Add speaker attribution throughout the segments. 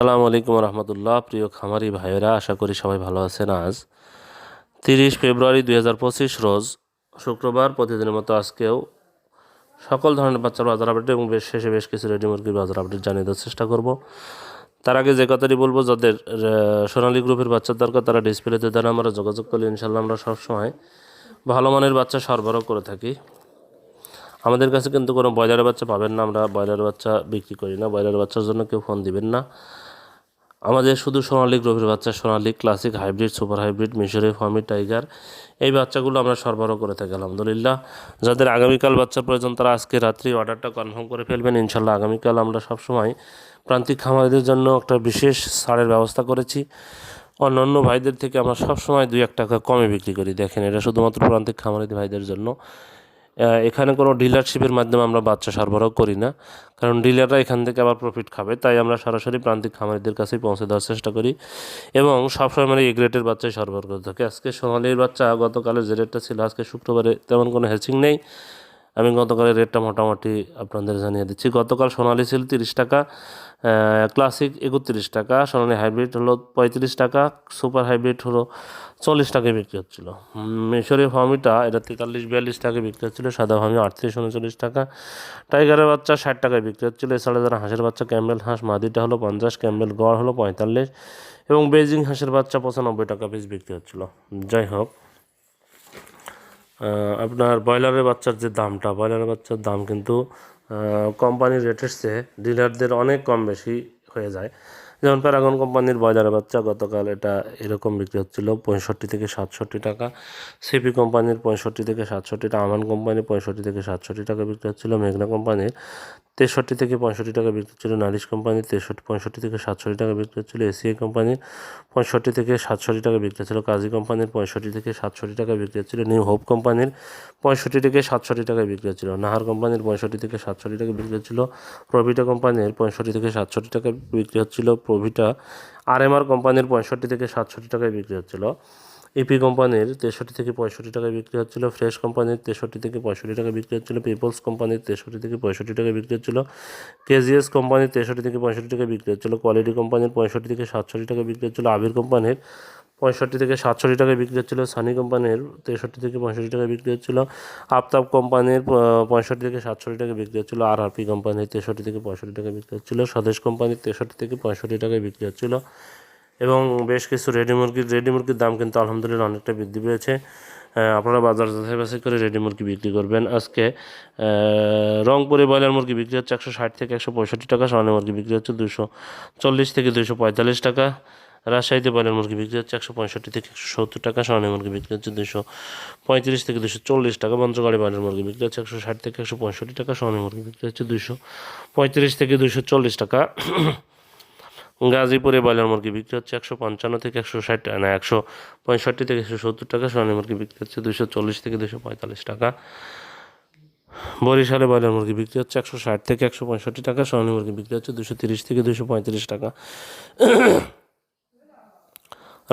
Speaker 1: আসসালামু আলাইকুম রহমতুল্লাহ। প্রিয় খামারি ভাইয়েরা, আশা করি সবাই ভালো আছেন আজ। তিরিশ ফেব্রুয়ারি দুই হাজার পঁচিশ রোজ শুক্রবার প্রতিদিনের মতো আজকেও সকল ধরনের বাচ্চার বাজার আপডেট এবং বেশ শেষে বেশ কিছু রেডি মুরগির বাজার আপডেট জানিয়ে দেওয়ার চেষ্টা করব। তার আগে যে কথাটি বলব, যাদের সোনালী গ্রুপের বাচ্চার দরকার, তারা ডিসপ্লেতে দ্বারা আমরা যোগাযোগ করলে ইনশাল্লাহ আমরা সবসময় ভালো মানের বাচ্চা সরবরাহ করে থাকি। আমাদের কাছে কিন্তু কোনো ব্রয়লারের বাচ্চা পাবেন না, আমরা ব্রয়লার বাচ্চা বিক্রি করি না। ব্রয়লার বাচ্চার জন্য কেউ ফোন দিবেন না। আমাদের শুধু সোনালী গ্রোভের বাচ্চা, Sonali classic hybrid super hybrid মিশরি ফার্মি টাইগার এই বাচ্চাগুলো আমরা সরবরাহ করে থাকি, আলহামদুলিল্লাহ। যাদের আগামীকাল বাচ্চার প্রয়োজন, তারা আজকে রাত্রি অর্ডারটা কনফার্ম করে ফেলবেন, ইনশাল্লাহ আগামীকাল আমরা সবসময় প্রান্তিক খামারিদের জন্য একটা বিশেষ ছাড়ের ব্যবস্থা করেছি। অন্যান্য ভাইদের থেকে আমরা সবসময় দুই এক টাকা কমে বিক্রি করি। দেখেন, এটা শুধুমাত্র প্রান্তিক খামারি ভাইদের জন্য। এখানে কোনো ডিলারশিপের মাধ্যমে আমরা বাচ্চা সরবরাহ করি না। কারণ ডিলাররা এখান থেকে আবার প্রফিট খাবে, তাই আমরা সরাসরি প্রান্তিক খামারিদের কাছেই পৌঁছে দেওয়ার চেষ্টা করি এবং সবসময় মানে গ্রেটের বাচ্চাই সরবরাহ করে থাকি। আজকে সোনালির বাচ্চা গতকালের যে রেটটা ছিল, আজকে শুক্রবারে তেমন কোনো হ্যাচিং নেই। আমি গতকালের রেটটা মোটামুটি আপনাদের জানিয়ে দিচ্ছি। গতকাল সোনালি ছিল তিরিশ টাকা ক্লাসিক একত্রিশ টাকা, সোনালি হাইব্রিড হলো পঁয়ত্রিশ টাকা সুপার হাইব্রিড হলো চল্লিশ টাকায় বিক্রি হচ্ছিল। মিশরি ফার্মিটা এটা তেতাল্লিশ, বিয়াল্লিশ টাকায় বিক্রি হচ্ছিল, সাদা ফার্মি আটত্রিশ, উনচল্লিশ টাকা। টাইগারের বাচ্চা ষাট টাকায় বিক্রি হচ্ছিল, এছাড়া যারা হাঁসের বাচ্চা, ক্যাম্বেল হাঁস, মাদিটা হলো পঞ্চাশ, ক্যাম্বেল গড় হলো পঁয়তাল্লিশ এবং বেজিং হাঁসের বাচ্চা পঁচানব্বই টাকা পিস বিক্রি হচ্ছিল। যাই হোক আপনার ব্রয়লারের বাচ্চার যে দামটা, ব্রয়লারের বাচ্চার দাম কিন্তু কোম্পানির রেটের চেয়ে ডিলারদের অনেক কম বেশি হয়ে যায়। যেমন প্যারাগন কোম্পানির ব্রয়লারের বাচ্চা গতকাল এটা এরকম বিক্রি হচ্ছিল পঁয়ষট্টি থেকে সাতষট্টি টাকা। সিপি কোম্পানির পঁয়ষট্টি থেকে সাতষট্টি টাকা আমান কোম্পানির পঁয়ষট্টি থেকে সাতষট্টি টাকা বিক্রি হচ্ছিল। মেঘনা কোম্পানির তেষট্টি থেকে পঁয়ষট্টি টাকা বিক্রি হচ্ছিল নালিশ কোম্পানির তেষট্টি, পঁয়ষট্টি থেকে সাতষট্টি টাকা বিক্রি হচ্ছিল এসিআই কোম্পানির পঁয়ষট্টি থেকে সাতষট্টি টাকা বিক্রি হচ্ছিল কাজী কোম্পানির পঁয়ষট্টি থেকে সাতষট্টি টাকা বিক্রি হচ্ছিল নিউ হোপ কোম্পানির, পঁয়ষট্টি থেকে সাতষট্টি টাকা বিক্রি হচ্ছিল নাহার কোম্পানির, পঁয়ষট্টি থেকে সাতষট্টি টাকা বিক্রি হচ্ছিল প্রভিটা কোম্পানির, পঁয়ষট্টি থেকে সাতষট্টি টাকা বিক্রি হচ্ছিল প্রভিটা আর এম আর কোম্পানির, পঁয়ষট্টি থেকে সাতষট্টি টাকায় বিক্রি হচ্ছিল। ইপি কোম্পানির তেষট্টি থেকে পঁয়ষট্টি টাকায় বিক্রি হচ্ছিল ফ্রেশ কোম্পানির তেষট্টি থেকে পঁয়ষট্টি টাকা বিক্রি হচ্ছিল পিপলস কোম্পানির তেষট্টি থেকে পঁয়ষট্টি টাকা বিক্রি হচ্ছিল কেজিএস কোম্পানির তেষট্টি থেকে পঁয়ষট্টি টাকা বিক্রি হচ্ছিল কোয়ালিটি কোম্পানির পঁয়ষট্টি থেকে সাতষট্টি টাকা বিক্রি হচ্ছিল আবির কোম্পানির পঁয়ষট্টি থেকে সাতষট্টি টাকায় বিক্রি হচ্ছিল সানি কোম্পানির তেষট্টি থেকে পঁয়ষট্টি টাকা বিক্রি হচ্ছিল আফতাব কোম্পানির পঁয়ষট্টি থেকে সাতষট্টি টাকা বিক্রি হচ্ছিল আর আরপি কোম্পানির তেষট্টি থেকে পঁয়ষট্টি টাকা বিক্রি হচ্ছিল স্বদেশ কোম্পানির তেষট্টি থেকে পঁয়ষট্টি টাকায় বিক্রি হচ্ছিল এবং বেশ কিছু রেডি মুরগির রেডি মুরগির দাম কিন্তু আলহামদুলিল্লাহ অনেকটা বৃদ্ধি পেয়েছে। আপনারা বাজার যাচাই বাছাই করে রেডি মুরগি বিক্রি করবেন। আজকে রংপুরে ব্রয়লার মুরগি বিক্রি হচ্ছে একশো ষাট থেকে একশো পঁয়ষট্টি টাকা সোনালী মুরগি বিক্রি হচ্ছে দুশো চল্লিশ থেকে দুশো পঁয়তাল্লিশ টাকা, রাজশাহীতে ব্রয়লার মুরগি বিক্রি হচ্ছে একশো পঁয়ষট্টি থেকে একশো সত্তর টাকা সোনালী মুরগি বিক্রি হচ্ছে দুশো পঁয়ত্রিশ থেকে দুশো চল্লিশ টাকা পঞ্চগড়ে ব্রয়লার মুরগি বিক্রি হচ্ছে একশো ষাট থেকে একশো পঁয়ষট্টি টাকা সোনালী মুরগি বিক্রি হচ্ছে দুশো পঁয়ত্রিশ থেকে দুশো চল্লিশ টাকা। গাজীপুরে ব্রয়লার মুরগি বিক্রি হচ্ছে একশো পঞ্চান্ন থেকে একশো ষাট না, একশো পঁয়ষট্টি থেকে একশো সত্তর টাকা। সোনালী মুরগি বিক্রি হচ্ছে দুশো চল্লিশ থেকে দুশো পঁয়তাল্লিশ টাকা। বরিশালে ব্রয়লার মুরগি বিক্রি হচ্ছে একশো ষাট থেকে একশো পঁয়ষট্টি টাকা, সোনালী মুরগি বিক্রি হচ্ছে দুশো তিরিশ থেকে দুশো পঁয়ত্রিশ টাকা।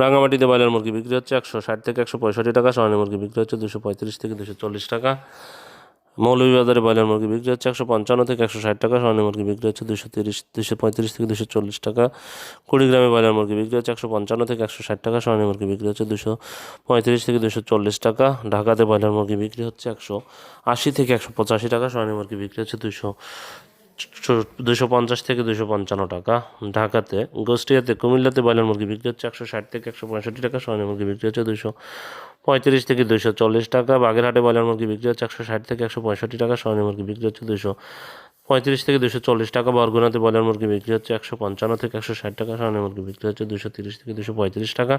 Speaker 1: রাঙামাটিতে ব্রয়লার মুরগি বিক্রি হচ্ছে একশো ষাট থেকে একশো পঁয়ষট্টি টাকা, সোনালী মুরগি বিক্রি হচ্ছে দুশো পঁয়ত্রিশ থেকে দুশো চল্লিশ টাকা। মৌলভীবাজারে ব্রয়লার মুরগি বিক্রি হচ্ছে একশো পঞ্চান্ন থেকে একশো ষাট টাকা সোনালী মুরগি বিক্রি হচ্ছে দুশো তিরিশ দুশো পঁয়ত্রিশ থেকে দুশো চল্লিশ টাকা। কুড়িগ্রামে ব্রয়লার মুরগি বিক্রি হচ্ছে একশো পঞ্চান্ন থেকে একশো ষাট টাকা সোনালী মুরগি বিক্রি হচ্ছে দুশো পঁয়ত্রিশ থেকে দুশো চল্লিশ টাকা। ঢাকাতে ব্রয়লার মুরগি বিক্রি হচ্ছে একশো আশি থেকে একশো পঁচাশি টাকা সোনালী মুরগি বিক্রি হচ্ছে দুশো দুশো পঞ্চাশ থেকে দুশো পঞ্চান্ন টাকা। ঢাকাতে, গোষ্ঠিয়াতে, কুমিল্লাতে ব্রয়লার মুরগি বিক্রি হচ্ছে একশো ষাট থেকে একশো পঁয়ষট্টি টাকা সোনালী মুরগি বিক্রি হচ্ছে দুশো পঁয়ত্রিশ থেকে দুশো চল্লিশ টাকা, বাগেরহাটে বয়লার মুরগি বিক্রি হচ্ছে একশো ষাট থেকে একশো পঁয়ষট্টি টাকা সোনালী মুরগি বিক্রি হচ্ছে দুশো পঁয়ত্রিশ থেকে দুশো চল্লিশ টাকা, বরগুনাতে ব্রয়লার মুরগি বিক্রি হচ্ছে একশো পঞ্চান্ন থেকে একশো ষাট টাকা সোনালী মুরগি বিক্রি হচ্ছে দুশো তিরিশ থেকে দুশো পঁয়ত্রিশ টাকা।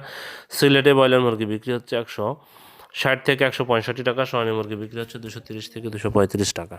Speaker 1: সিলেটে ব্রয়লার মুরগি বিক্রি হচ্ছে একশো ষাট থেকে একশো পঁয়ষট্টি টাকা সোনালী মুরগি বিক্রি হচ্ছে দুশো তিরিশ থেকে দুশো পঁয়ত্রিশ টাকা।